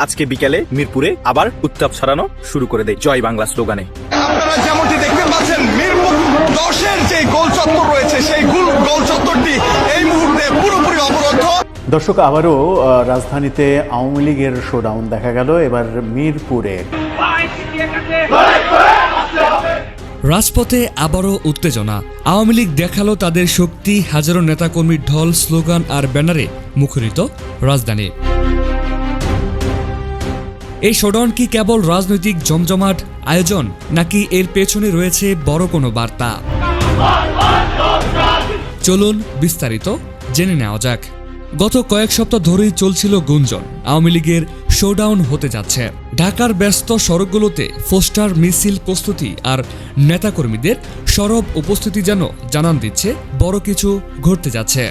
আজকে বিকেলে মিরপুরে আবার উত্তাপ ছড়ানো শুরু করে দেয় জয় বাংলা স্লোগানে। আপনারা যেমনটি দেখতে পাচ্ছেন মিরপুর দশের যে গোল চত্বর রয়েছে সেই গোল গোল চত্বরটি এই মুহূর্তে পুরোপুরি অবরুদ্ধ। দর্শক আবারও আহ, রাজধানীতে আওয়ামী লীগের শোডাউন দেখা গেল। এবার মিরপুরে। রাজপথে আবারও উত্তেজনা। আওয়ামী লীগ দেখাল তাদের শক্তি হাজারো নেতাকর্মীর ঢল স্লোগান আর ব্যানারে মুখরিত রাজধানী। এই শোডাউন কি কেবল রাজনৈতিক জমজমাট আয়োজন, নাকি এর পেছনে রয়েছে বড় কোনো বার্তা? চলুন বিস্তারিত জেনে নেওয়া যাক। গত কয়েক সপ্তাহ ধরেই চলছিল গুঞ্জন। আওয়ামী লীগের শোডাউন হতে যাচ্ছে। ঢাকার ব্যস্ত সড়কগুলোতে পোস্টার মিছিল প্রস্তুতি আর নেতাকর্মীদের সরব উপস্থিতি যেন জানান দিচ্ছে, বড় কিছু ঘটতে যাচ্ছে।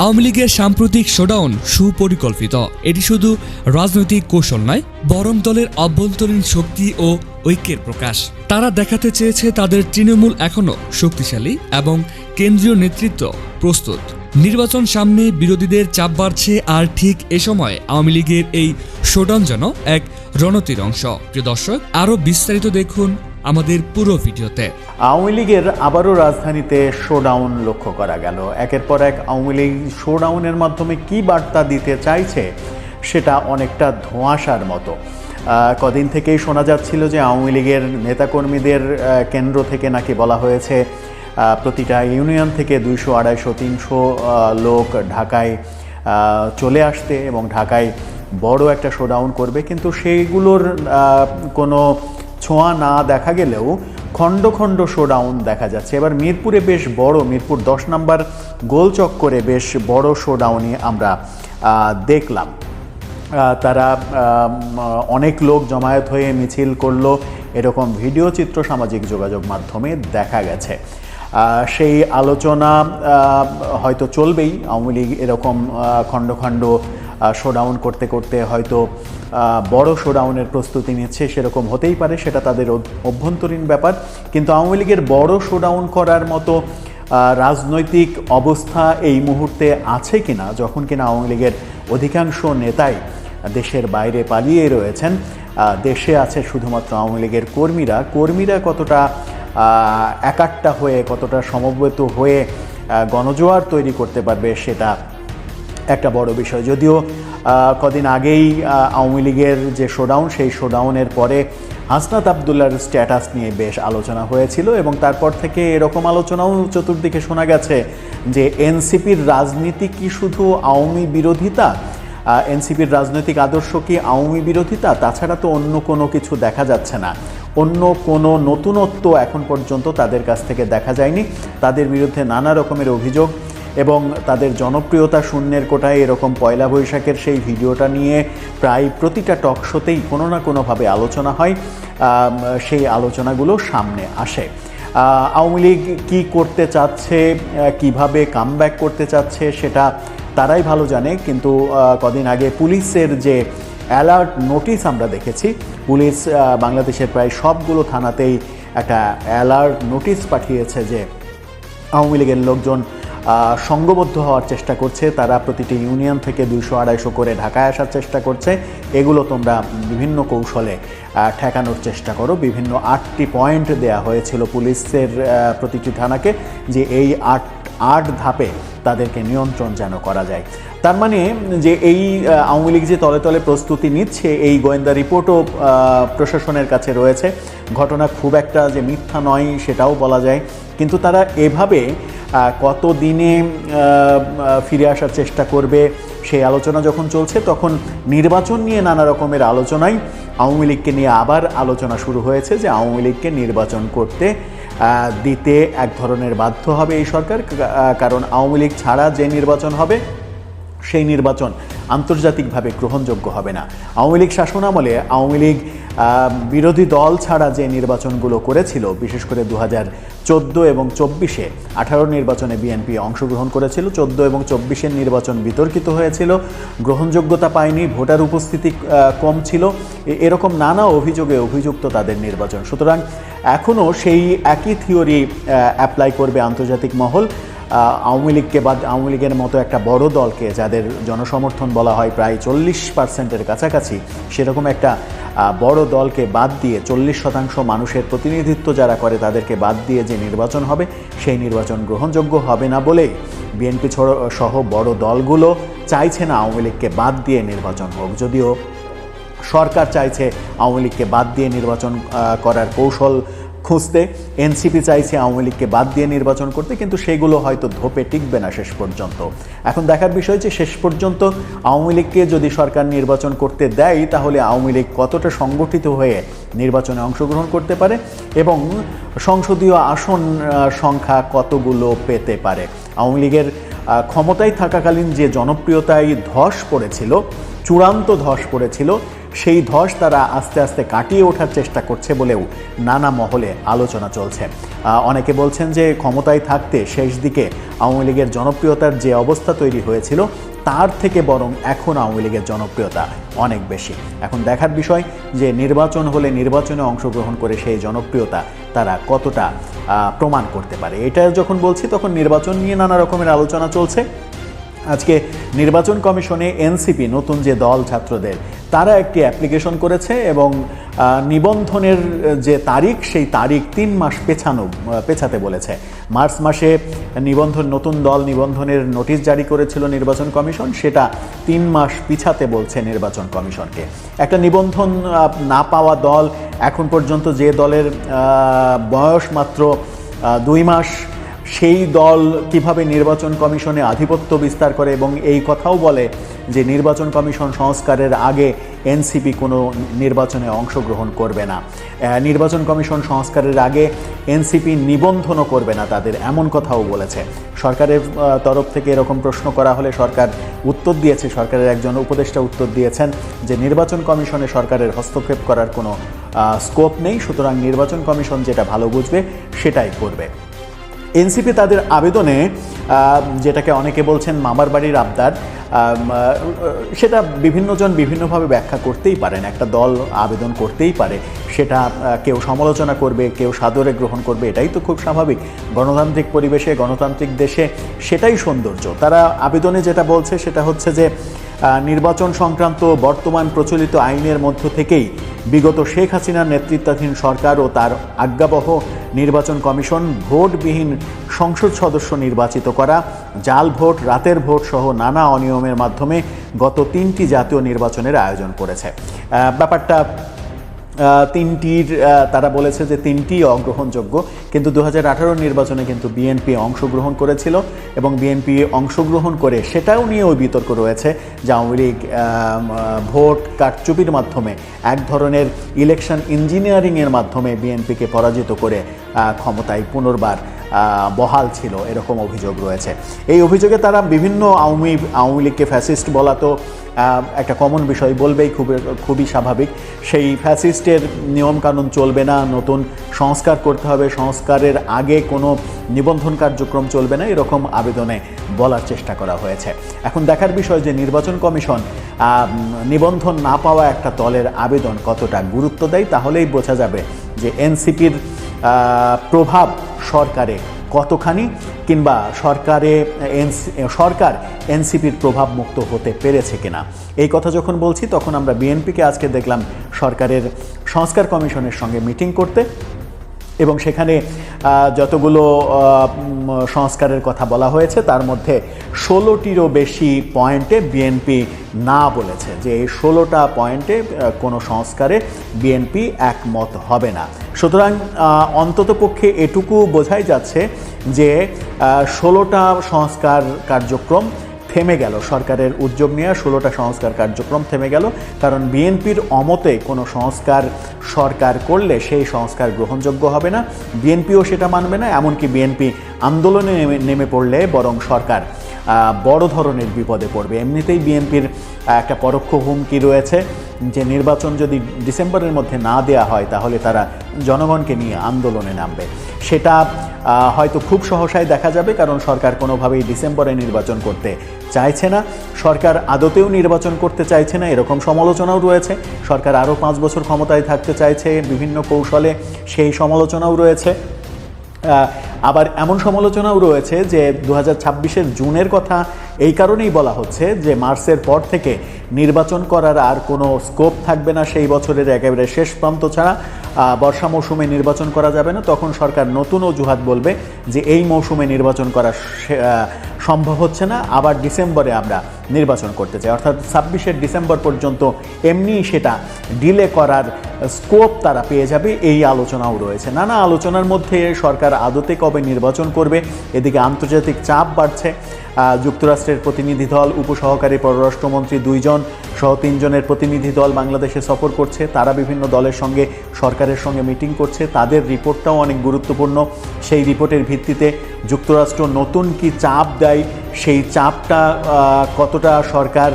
আওয়ামী লীগের সাম্প্রতিক শোডাউন সুপরিকল্পিত। এটি শুধু রাজনৈতিক কৌশল নয়, বরং দলের অভ্যন্তরীণ শক্তি ও ঐক্যের প্রকাশ। তারা দেখাতে চেয়েছে তাদের তৃণমূল এখনও শক্তিশালী এবং কেন্দ্রীয় নেতৃত্ব প্রস্তুত। নির্বাচন সামনে বিরোধীদের চাপ বাড়ছে আর ঠিক এ সময় আওয়ামী লীগের এই শোডাউন যেন এক রণতির অংশ। প্রিয় দর্শক, আরও বিস্তারিত দেখুন আমাদের পুরো ভিডিওতে। আওয়ামী লীগের আবারও রাজধানীতে শোডাউন লক্ষ্য করা গেল। একের পর এক আওয়ামী লীগ শোডাউনের মাধ্যমে কি বার্তা দিতে চাইছে সেটা অনেকটা ধোঁয়াশার মতো। কদিন থেকেই শোনা যাচ্ছিল যে আওয়ামী লীগের নেতাকর্মীদের কেন্দ্র থেকে নাকি বলা হয়েছে প্রতিটা ইউনিয়ন থেকে দুইশো, আড়াইশো, তিনশো লোক ঢাকায় চলে আসতে এবং ঢাকায় বড় একটা শোডাউন করবে। কিন্তু সেইগুলোর কোনো ছোঁয়া না দেখা গেলেও খণ্ড খণ্ড শোডাউন দেখা যাচ্ছে। এবার মিরপুরে বেশ বড়, মিরপুর দশ নম্বর গোল চক্করে বেশ বড় শোডাউনই আমরা দেখলাম। তারা অনেক লোক জমায়েত হয়ে মিছিল করল। এরকম ভিডিও চিত্র সামাজিক যোগাযোগ মাধ্যমে দেখা গেছে। সেই আলোচনা হয়তো চলবেই। আওয়ামী লীগ এরকম খণ্ড খণ্ড শোডাউন করতে করতে হয়তো বড় শোডাউনের প্রস্তুতি নিচ্ছে, সেরকম হতেই পারে, সেটা তাদের অভ্যন্তরীণ ব্যাপার। কিন্তু আওয়ামী লীগের বড় শোডাউন করার মতো রাজনৈতিক অবস্থা এই মুহূর্তে আছে কিনা, যখন কিনা আওয়ামী লীগের অধিকাংশ নেতাই দেশের বাইরে পালিয়ে রয়েছেন দেশে আছে শুধুমাত্র আওয়ামী লীগের কর্মীরা কর্মীরা কতটা একাট্টা হয়ে, কতটা সমবেত হয়ে গণজোয়ার তৈরি করতে পারবে, সেটা একটা বড় বিষয়। যদিও কদিন আগেই আওয়ামী লীগের যে শোডাউন সেই শোডাউনের পরে হাসনাত আবদুল্লার স্ট্যাটাস নিয়ে বেশ আলোচনা হয়েছিল এবং তারপর থেকে এরকম আলোচনাও চতুর্দিকে শোনা গেছে যে এনসিপির রাজনীতি কি শুধু আওয়ামী বিরোধিতা? এনসিপির রাজনৈতিক আদর্শ কি আওয়ামী বিরোধিতা? তাছাড়া তো অন্য কোনো কিছু দেখা যাচ্ছে না। অন্য কোনো নতুনত্ব এখন পর্যন্ত তাদের কাছ থেকে দেখা যায়নি। তাদের বিরুদ্ধে নানা রকমের অভিযোগ এবং তাদের জনপ্রিয়তা শূন্যের কোটায় এরকম পয়লা বৈশাখের সেই ভিডিওটা নিয়ে প্রায় প্রতিটা টক শোতেই কোনো না কোনোভাবে আলোচনা হয় সেই আলোচনাগুলো সামনে আসে। আওয়ামী লীগ কী করতে চাচ্ছে কীভাবে কামব্যাক করতে চাচ্ছে সেটা তারাই ভালো জানে, কিন্তু কদিন আগে পুলিশের যে অ্যালার্ট নোটিশ আমরা দেখেছি, পুলিশ বাংলাদেশের প্রায় সবগুলো থানাতেই একটা অ্যালার্ট নোটিশ পাঠিয়েছে যে আওয়ামী লীগের লোকজন সংঘবদ্ধ হওয়ার চেষ্টা করছে। তারা প্রতিটি ইউনিয়ন থেকে দুইশো আড়াইশো করে ঢাকায় আসার চেষ্টা করছে। এগুলো তোমরা বিভিন্ন কৌশলে ঠেকানোর চেষ্টা করো। বিভিন্ন আটটি পয়েন্ট দেয়া হয়েছিল পুলিশের প্রতিটি থানাকে যে এই আট আট ধাপে তাদেরকে নিয়ন্ত্রণ যেন করা যায়। তার মানে যে এই আওয়ামী লীগ যে তলে তলে প্রস্তুতি নিচ্ছে, এই গোয়েন্দা রিপোর্টও প্রশাসনের কাছে রয়েছে। ঘটনা খুব একটা যে মিথ্যা নয় সেটাও বলা যায়। কিন্তু তারা এভাবে কত দিনে ফিরে আসার চেষ্টা করবে সেই আলোচনা যখন চলছে, তখন নির্বাচন নিয়ে নানা রকমের আলোচনায় আওয়ামী লীগকে নিয়ে আবার আলোচনা শুরু হয়েছে যে আওয়ামী লীগকে নির্বাচন করতে দিতে এক ধরনের বাধ্য হবে এই সরকার কারণ আওয়ামী লীগ ছাড়া যে নির্বাচন হবে, সেই নির্বাচন আন্তর্জাতিকভাবে গ্রহণযোগ্য হবে না। আওয়ামী লীগ শাসনামলে আওয়ামী লীগ বিরোধী দল ছাড়া যে নির্বাচনগুলো করেছিল, বিশেষ করে দু হাজার চোদ্দ এবং চব্বিশে, আঠারো নির্বাচনে বিএনপি অংশগ্রহণ করেছিল, চোদ্দ এবং চব্বিশের নির্বাচন বিতর্কিত হয়েছিল, গ্রহণযোগ্যতা পায়নি, ভোটার উপস্থিতি কম ছিল এরকম নানা অভিযোগে অভিযুক্ত তাদের নির্বাচন। সুতরাং এখনও সেই একই থিওরি অ্যাপ্লাই করবে আন্তর্জাতিক মহল। আওয়ামী লীগকে বা আওয়ামী লীগের মতো একটা বড় দলকে যাদের জনসমর্থন বলা হয় প্রায় চল্লিশ পার্সেন্টের কাছাকাছি, সেরকম একটা বড় দলকে বাদ দিয়ে চল্লিশ শতাংশ মানুষের প্রতিনিধিত্ব যারা করে তাদেরকে বাদ দিয়ে যে নির্বাচন হবে, সেই নির্বাচন গ্রহণযোগ্য হবে না বলেই বিএনপি সহ বড় দলগুলো চাইছে না আওয়ামী লীগকে বাদ দিয়ে নির্বাচন হোক। যদিও সরকার চাইছে আওয়ামী লীগকে বাদ দিয়ে নির্বাচন করার কৌশল খুঁজতে এনসিপি চাইছে আওয়ামী লীগকে বাদ দিয়ে নির্বাচন করতে, কিন্তু সেগুলো হয়তো ধোপে টিকবে না শেষ পর্যন্ত। এখন দেখার বিষয় যে শেষ পর্যন্ত আওয়ামী লীগকে যদি সরকার নির্বাচন করতে দেয়, তাহলে আওয়ামী লীগ কতটা সংগঠিত হয়ে নির্বাচনে অংশগ্রহণ করতে পারে এবং সংসদীয় আসন সংখ্যা কতগুলো পেতে পারে? আওয়ামী লীগের ক্ষমতায় থাকাকালীন যে জনপ্রিয়তায় ধস পড়েছিল, চূড়ান্ত ধস পড়েছিল সেই ধস তারা আস্তে আস্তে কাটিয়ে ওঠার চেষ্টা করছে বলেও নানা মহলে আলোচনা চলছে। অনেকে বলছেন যে ক্ষমতায় থাকতে শেষ দিকে আওয়ামী লীগের জনপ্রিয়তার যে অবস্থা তৈরি হয়েছিল, তার থেকে বরং এখন আওয়ামী লীগের জনপ্রিয়তা অনেক বেশি। এখন দেখার বিষয় যে নির্বাচন হলে নির্বাচনে অংশগ্রহণ করে সেই জনপ্রিয়তা তারা কতটা প্রমাণ করতে পারে। এটা যখন বলছি তখন নির্বাচন নিয়ে নানা রকমের আলোচনা চলছে। আজকে নির্বাচন কমিশনে এনসিপি, নতুন যে দল ছাত্রদের, তারা একটি অ্যাপ্লিকেশন করেছে এবং নিবন্ধনের যে তারিখ, সেই তারিখ তিন মাস পেছানো পেছাতে বলেছে। মার্চ মাসে নিবন্ধন, নতুন দল নিবন্ধনের নোটিশ জারি করেছিল নির্বাচন কমিশন, সেটা তিন মাস পিছাতে বলছে নির্বাচন কমিশনকে। একটা নিবন্ধন না পাওয়া দল এখন পর্যন্ত যে দলের বয়স মাত্র দুই মাস সেই দল কীভাবে নির্বাচন কমিশনে আধিপত্য বিস্তার করে এবং এই কথাও বলে যে নির্বাচন কমিশন সংস্কারের আগে এনসিপি কোনো নির্বাচনে অংশগ্রহণ করবে না। নির্বাচন কমিশন সংস্কারের আগে এনসিপি নিবন্ধনও করবে না তাদের, এমন কথাও বলেছে। সরকারের তরফ থেকে এরকম প্রশ্ন করা হলে সরকার উত্তর দিয়েছে, সরকারের একজন উপদেষ্টা উত্তর দিয়েছেন যে নির্বাচন কমিশনে সরকারের হস্তক্ষেপ করার কোনো স্কোপ নেই, সুতরাং নির্বাচন কমিশন যেটা ভালো বুঝবে সেটাই করবে। এনসিপি তাদের আবেদনে যেটাকে অনেকে বলছেন মামার বাড়ির আবদার সেটা বিভিন্নজন বিভিন্নভাবে ব্যাখ্যা করতেই পারেন, একটা দল আবেদন করতেই পারে, সেটা কেউ সমালোচনা করবে, কেউ সাদরে গ্রহণ করবে, এটাই তো খুব স্বাভাবিক। গণতান্ত্রিক পরিবেশে, গণতান্ত্রিক দেশে সেটাই সৌন্দর্য। তারা আবেদনে যেটা বলছে সেটা হচ্ছে যে নির্বাচন সংক্রান্ত বর্তমান প্রচলিত আইনের মধ্য থেকেই বিগত শেখ হাসিনার নেতৃত্বাধীন সরকার ও তার আজ্ঞাবহ নির্বাচন কমিশন ভোটবিহীন সংসদ সদস্য নির্বাচিত করা, জাল ভোট, রাতের ভোট সহ নানা অনিয়মের মাধ্যমে গত তিনটি জাতীয় নির্বাচনের আয়োজন করেছে। ব্যাপারটা তিনটির তারা বলেছে যে তিনটি অগ্রহণযোগ্য, কিন্তু দু হাজার আঠারো নির্বাচনে কিন্তু বিএনপি অংশগ্রহণ করেছিল এবং বিএনপি অংশগ্রহণ করে সেটাও নিয়েও বিতর্ক রয়েছে যে আওয়ামী লীগ ভোট কারচুপির মাধ্যমে, এক ধরনের ইলেকশন ইঞ্জিনিয়ারিংয়ের মাধ্যমে বিএনপিকে পরাজিত করে ক্ষমতায় পুনর্বার বহাল ছিল, এরকম অভিযোগ রয়েছে। এই অভিযোগে তারা বিভিন্ন আওয়ামী আওয়ামী লীগকে ফ্যাসিস্ট বলা তো একটা কমন বিষয় বলবেই খুব, খুবই স্বাভাবিক। সেই ফ্যাসিস্টের নিয়মকানুন চলবে না, নতুন সংস্কার করতে হবে, সংস্কারের আগে কোনো নিবন্ধন কার্যক্রম চলবে না, এরকম আবেদনে বলার চেষ্টা করা হয়েছে। এখন দেখার বিষয় যে নির্বাচন কমিশন নিবন্ধন না পাওয়া একটা দলের আবেদন কতটা গুরুত্ব দেয়, তাহলেই বোঝা যাবে যে এনসিপির প্রভাব সরকারে কতখানি কিংবা সরকারে সরকার এনসিপির প্রভাব মুক্ত হতে পেরেছে কিনা? এই কথা যখন বলছি, তখন আমরা বিএনপিকে আজকে দেখলাম সরকারের সংস্কার কমিশনের সঙ্গে মিটিং করতে। এবং সেখানে যতগুলো সংস্কারের কথা বলা হয়েছে, তার মধ্যে ষোলোটিরও বেশি পয়েন্টে বিএনপি না বলেছে যে এই ষোলোটা পয়েন্টে কোনো সংস্কারে বিএনপি একমত হবে না। সুতরাং অন্তত পক্ষে এটুকু বোঝাই যাচ্ছে যে ষোলোটা সংস্কার কার্যক্রম থেমে গেল। সরকারের উদ্যোগ নেওয়া ষোলোটা সংস্কার কার্যক্রম থেমে গেল। কারণ বিএনপির অমতে কোনো সংস্কার সরকার করলে সেই সংস্কার গ্রহণযোগ্য হবে না। বিএনপিও সেটা মানবে না, এমনকি বিএনপি আন্দোলনে নেমে পড়লে বরং সরকার বড় ধরনের বিপদে পড়বে। এমনিতেই বিএনপির একটা পরোক্ষ হুমকি রয়েছে। যে নির্বাচন যদি ডিসেম্বরের মধ্যে না দেয়া হয়, তাহলে তারা জনগণকে নিয়ে আন্দোলনে নামবে। সেটা হয়তো খুব সহসায় দেখা যাবে, কারণ সরকার কোনোভাবেই ডিসেম্বরে নির্বাচন করতে চাইছে না। সরকার আদতেও নির্বাচন করতে চাইছে না, এরকম সমালোচনাও রয়েছে। সরকার আরও পাঁচ বছর ক্ষমতায় থাকতে চাইছে, বিভিন্ন কৌশলে সেই সমালোচনাও রয়েছে। আবার এমন সমালোচনাও রয়েছে যে দু হাজার জুনের কথা এই কারণেই বলা হচ্ছে যে মার্চের পর থেকে নির্বাচন করার আর কোনো স্কোপ থাকবে না সেই বছরের একেবারে শেষ প্রান্ত ছাড়া। বর্ষা মৌসুমে নির্বাচন করা যাবে না। তখন সরকার নতুন অজুহাত বলবে যে এই মৌসুমে নির্বাচন করা সম্ভব হচ্ছে না, আবার ডিসেম্বরে আমরা নির্বাচন করতে চাই। অর্থাৎ ছাব্বিশে ডিসেম্বর পর্যন্ত এমনিই সেটা ডিলে করার স্কোপ তারা পেয়ে যাবে, এই আলোচনাও রয়েছে। নানা আলোচনার মধ্যে সরকার আদতে কবে নির্বাচন করবে, এদিকে আন্তর্জাতিক চাপ বাড়ছে। যুক্তরাষ্ট্রের প্রতিনিধি দল, উপসহকারী পররাষ্ট্রমন্ত্রী দুইজন সহ তিনজনের প্রতিনিধি দল বাংলাদেশে সফর করছে। তারা বিভিন্ন দলের সঙ্গে, সরকারের সঙ্গে মিটিং করছে। তাদের রিপোর্টটাও অনেক গুরুত্বপূর্ণ। সেই রিপোর্টের ভিত্তিতে যুক্তরাষ্ট্র নতুন কি চাপ দেয়, সেই চাপটা কতটা সরকার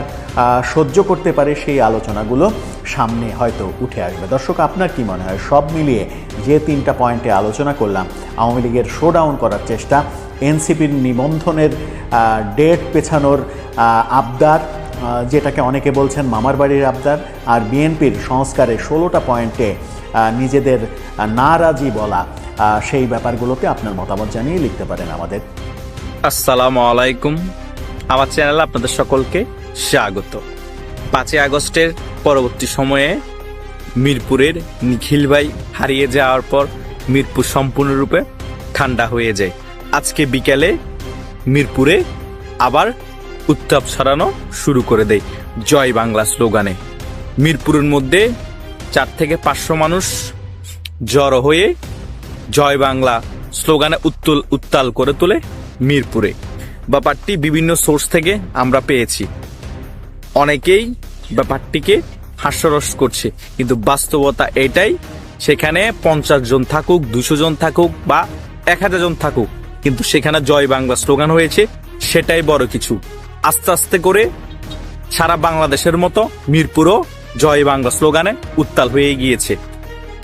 সহ্য করতে পারে সেই আলোচনাগুলো সামনে হয়তো উঠে আসবে। দর্শক, আপনার কি মনে হয়? সব মিলিয়ে যে তিনটা পয়েন্টে আলোচনা করলাম, আওয়ামী লীগের শোডাউন করার চেষ্টা, এনসিপির নিবন্ধনের ডেট পেছানোর আবদার যেটাকে অনেকে বলছেন মামার বাড়ির আবদার, আর বিএনপির সংস্কারে ষোলোটা পয়েন্টে নিজেদের নারাজি বলা সেই ব্যাপারগুলোতে আপনার মতামত জানিয়ে লিখতে পারেন আমাদের। আসসালামু আলাইকুম। আমার চ্যানেলে আপনাদের সকলকে স্বাগত। পাঁচই আগস্টের পরবর্তী সময়ে মিরপুরের নিখিল ভাই হারিয়ে যাওয়ার পর মিরপুর সম্পূর্ণরূপে ঠান্ডা হয়ে যায়। আজকে বিকেলে মিরপুরে আবার উত্তাপ ছড়ানো শুরু করে দেয় জয় বাংলা স্লোগানে। মিরপুরের মধ্যে চার থেকে পাঁচশো মানুষ জড়ো হয়ে জয় বাংলা স্লোগানে উত্তল, উত্তাল করে তোলে মিরপুরে। ব্যাপারটি বিভিন্ন সোর্স থেকে আমরা পেয়েছি। অনেকেই ব্যাপারটিকে হাস্যরস করছে, কিন্তু বাস্তবতা এটাই, সেখানে পঞ্চাশ জন থাকুক, দুশো জন থাকুক বা এক হাজার জন থাকুক, কিন্তু সেখানে জয় বাংলা স্লোগান হয়েছে, সেটাই বড় কিছু। আস্তে আস্তে করে সারা বাংলাদেশের মতো মিরপুরও জয় বাংলা স্লোগানে উত্তাল হয়ে গিয়েছে।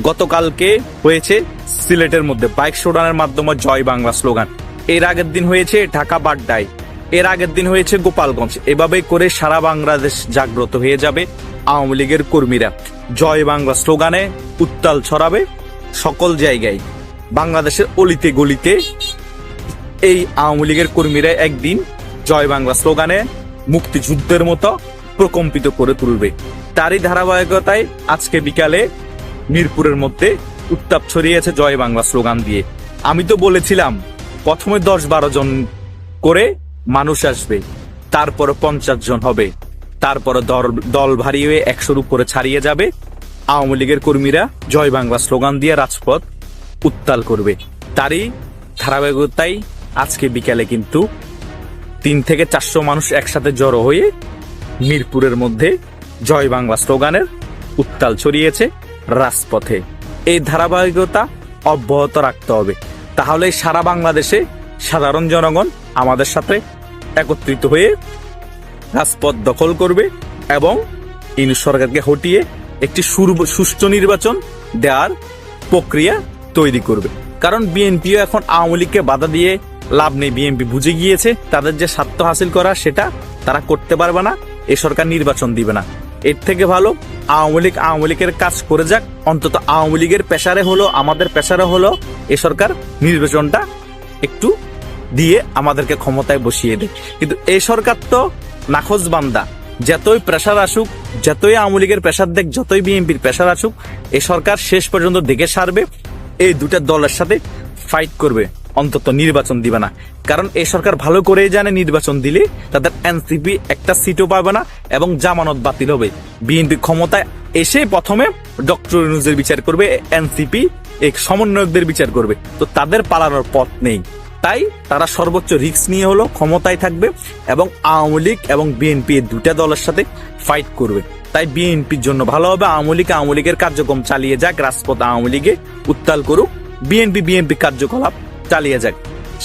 গতকালকে হয়েছে সিলেটের মধ্যে বাইক শোডানের মাধ্যমে জয় বাংলা স্লোগান। এর আগের দিন হয়েছে ঢাকা বাড্ডায়। এর আগের দিন হয়েছে গোপালগঞ্জ। এভাবে করে সারা বাংলাদেশ জাগ্রত হয়ে যাবে আওয়ামী লীগের কর্মীরা। জয় বাংলা স্লোগানে উত্তাল ছড়াবে সকল জায়গায়। বাংলাদেশের অলিতে গলিতে এই আওয়ামী লীগের কর্মীরা একদিন জয় বাংলা স্লোগানে মুক্তিযুদ্ধের মতো প্রকম্পিত করে তুলবে। তারই ধারাবাহিকতায় আজকে বিকালে মিরপুরের মধ্যে উত্তাপ ছড়িয়েছে জয় বাংলা স্লোগান দিয়ে। আমি তো বলেছিলাম, প্রথমে দশ বারো জন করে মানুষ আসবে, তারপরে পঞ্চাশ জন হবে, তারপরে দল- দল ভারী হয়ে একশোর উপরে ছাড়িয়ে যাবে। আওয়ামী লীগের কর্মীরা জয় বাংলা স্লোগান দিয়ে রাজপথ উত্তাল করবে। তারই ধারাবাহিকতায় আজকে বিকালে কিন্তু তিন থেকে চারশো মানুষ একসাথে জড়ো হয়ে মিরপুরের মধ্যে জয় বাংলা স্লোগানের উত্তাল ছড়িয়েছে। রাজপথে। এই ধারাবাহিকতা অব্যাহত রাখতে হবে। তাহলে সারা বাংলাদেশে সাধারণ জনগণ আমাদের সাথে একত্রিত হয়ে রাজপথ দখল করবে এবং ইনু সরকারকে হটিয়ে একটি সুষ্ঠু নির্বাচন দেওয়ার প্রক্রিয়া তৈরি করবে। কারণ বিএনপিও এখন আওয়ামী লীগকে বাধা দিয়ে লাভ নেই। বিএনপি বুঝে গিয়েছে তাদের যে স্বার্থ হাসিল করা, সেটা তারা করতে পারবে না, এ সরকার নির্বাচন দিবে না। এর থেকে ভালো, আওয়ামী লীগ আওয়ামী লীগের কাজ করে যাক। অন্তত আওয়ামী লীগের পেশারে হলো, আমাদের পেশারে হলো এ সরকার নির্বাচনটা একটু দিয়ে আমাদেরকে ক্ষমতায় বসিয়ে দেয়। কিন্তু এই সরকার তো নাখোজ বান্দা। যতই প্রেশার আসুক, যতই আওয়ামী লীগের প্রেশার দেখ, যতই বিএনপির প্রেশার আসুক, এ সরকার শেষ পর্যন্ত দেখে সারবে, এই দুটা দলের সাথে ফাইট করবে। অন্তত নির্বাচন দিবে না। কারণ এই সরকার ভালো করেই জানে নির্বাচন দিলে তাদের এনসিপি একটা সিটও পাবে না এবং জামানত বাতিল হবে। বিএনপি ক্ষমতায় এসে প্রথমে ডক্টর ইউনুসের বিচার করবে, এনসিপি এক সমন্বয়কদের বিচার করবে। তো তাদের পালানোর পথ নেই। তাই তারা সর্বোচ্চ রিস্ক নিয়ে হলো ক্ষমতায় থাকবে এবং আওয়ামী লীগ এবং বিএনপি দুটা দলের সাথে ফাইট করবে। তাই বিএনপির জন্য ভালো হবে আওয়ামী লীগ, আওয়ামী লীগের কার্যক্রম চালিয়ে যাক, রাজপথ আওয়ামী লীগে উত্তাল করুক। বিএনপি বিএনপি কার্যকলাপ চালিয়ে যাক।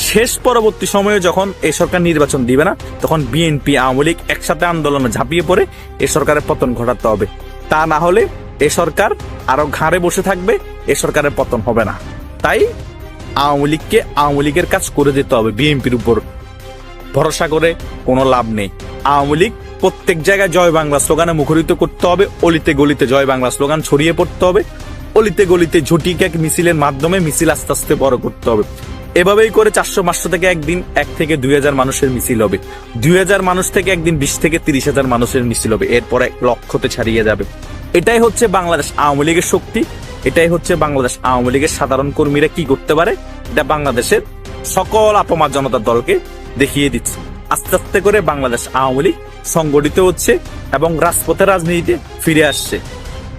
শেষ পরবর্তী সময়ে যখন এই সরকার নির্বাচন দিবে না, তখন বিএনপি, আওয়ামী লীগ একসাথে আন্দোলনে ঝাঁপিয়ে পড়ে এ সরকারের পতন ঘটাতে হবে। তা না হলে এ সরকার আরও ঘাড়ে বসে থাকবে, এ সরকারের পতন হবে না। তাই আওয়ামী লীগকে আওয়ামী লীগের কাজ করে দিতে হবে বিএনপির উপর। ভরসা করে কোনো লাভ নেই। আওয়ামী লীগ প্রত্যেক জায়গায় জয় বাংলা স্লোগানে মুখরিত করতে হবে, অলিতে গলিতে জয় বাংলা স্লোগান ছড়িয়ে পড়তে হবে, অলিতে গলিতে ঝুটিক মিছিলের মাধ্যমে মিছিল আস্তে আস্তে বড় করতে হবে। এভাবেই করে চারশো পাঁচশো থেকে একদিন এক থেকে দুই হাজার মানুষের মিছিল হবে। দুই হাজার মানুষ থেকে একদিন বিশ থেকে তিরিশ হাজার মানুষের মিছিল হবে। এরপর এক লক্ষতে ছাড়িয়ে যাবে। এটাই হচ্ছে বাংলাদেশ আওয়ামী লীগের শক্তি। এটাই হচ্ছে বাংলাদেশ আওয়ামী লীগের সাধারণ কর্মীরা কি করতে পারে? এটা বাংলাদেশের সকল আপমার জনতার দলকে দেখিয়ে দিচ্ছে। আস্তে আস্তে করে বাংলাদেশ আওয়ামী লীগ সংগঠিত হচ্ছে এবং রাজপথের রাজনীতিতে ফিরে আসছে।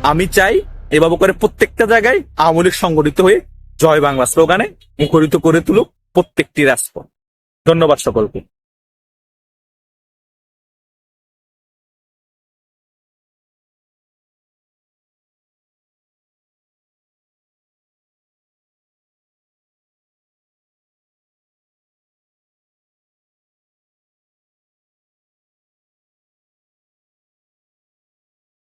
আমি চাই এভাবে করে প্রত্যেকটা জায়গায় আওয়ামী লীগ সংগঠিত হয়ে জয় বাংলা স্লোগানে মুখরিত করে তুলুক প্রত্যেকটি রাজপথ। ধন্যবাদ সকলকে।